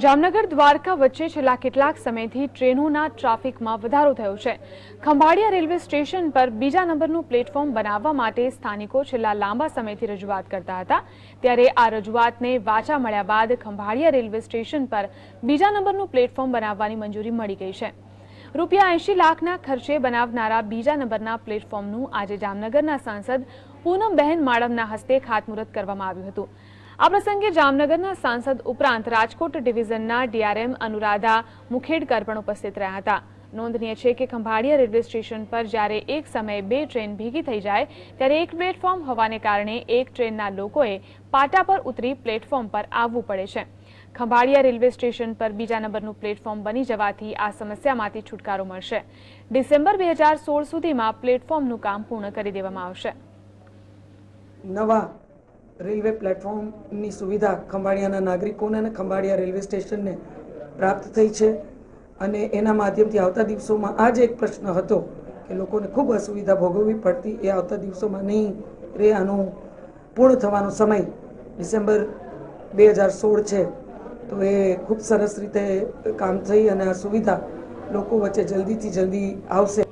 જામનગર દ્વારકા વચ્ચે છેલ્લા કેટલાક સમયથી ટ્રેનોના ટ્રાફિકમાં વધારો થયો છે. ખંભાળિયા રેલવે સ્ટેશન પર બીજા નંબરનું પ્લેટફોર્મ બનાવવા માટે સ્થાનિકો છેલ્લા લાંબા સમયથી રજૂઆત કરતા હતા. ત્યારે આ રજૂઆતને વાચા મળ્યા બાદ ખંભાળિયા રેલવે સ્ટેશન પર બીજા નંબરનું પ્લેટફોર્મ બનાવવાની મંજૂરી મળી ગઈ છે. રૂપિયા એંશી લાખના ખર્ચે બનાવનારા બીજા નંબરના પ્લેટફોર્મનું આજે જામનગરના સાંસદ પૂનમબહેન માળમના હસ્તે ખાતમુહૂર્ત કરવામાં આવ્યું હતું. આ પ્રસંગે જામનગરના સાંસદ ઉપરાંત રાજકોટ ડિવિઝનના ડીઆરએમ અનુરાધા મુખેડકર પણ ઉપસ્થિત રહ્યા હતા. નોંધનીય છે કે ખંભાળિયા રેલવે સ્ટેશન પર જ્યારે એક સમયે બે ટ્રેન ભેગી થઈ જાય, ત્યારે એક પ્લેટફોર્મ હોવાને કારણે એક ટ્રેનના લોકોએ પાટા પર ઉતરી પ્લેટફોર્મ પર આવવું પડે છે. ખંભાળિયા રેલવે સ્ટેશન પર બીજા નંબરનું પ્લેટફોર્મ બની જવાથી આ સમસ્યામાંથી છુટકારો મળશે. ડિસેમ્બર બે હજાર સોળ સુધીમાં પ્લેટફોર્મનું કામ પૂર્ણ કરી દેવામાં આવશે. નવા રેલવે પ્લેટફોર્મની સુવિધા ખંભાળિયાના નાગરિકોને અને ખંભાળિયા રેલવે સ્ટેશનને પ્રાપ્ત થઈ છે. અને એના માધ્યમથી આવતા દિવસોમાં આ જ એક પ્રશ્ન હતો કે લોકોને ખૂબ અસુવિધા ભોગવવી પડતી. એ આવતા દિવસોમાં નહીં રે આનું પૂર્ણ થવાનો સમય ડિસેમ્બર બે હજાર સોળ છે. તો એ ખૂબ સરસ રીતે કામ થઈ અને આ સુવિધા લોકો વચ્ચે જલ્દીથી જલ્દી આવશે.